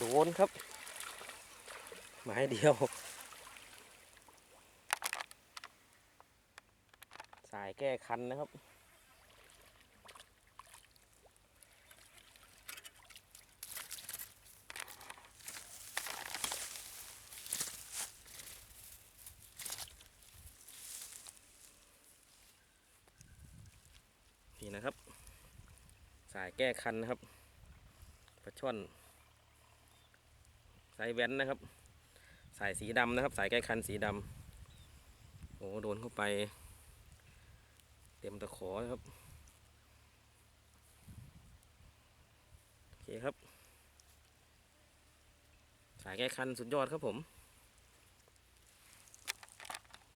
โดนครับ ไม้เดียว สายแก้คันนะครับ นี่นะครับ สายแก้คันนะครับปลาช่อน สายแว้นนะครับ สายสีดำนะครับ สายแก้คันสีดำโอ้โดนเข้าไป เต็มตะขอครับโอเคครับ สายแก้คันสุดยอดครับผม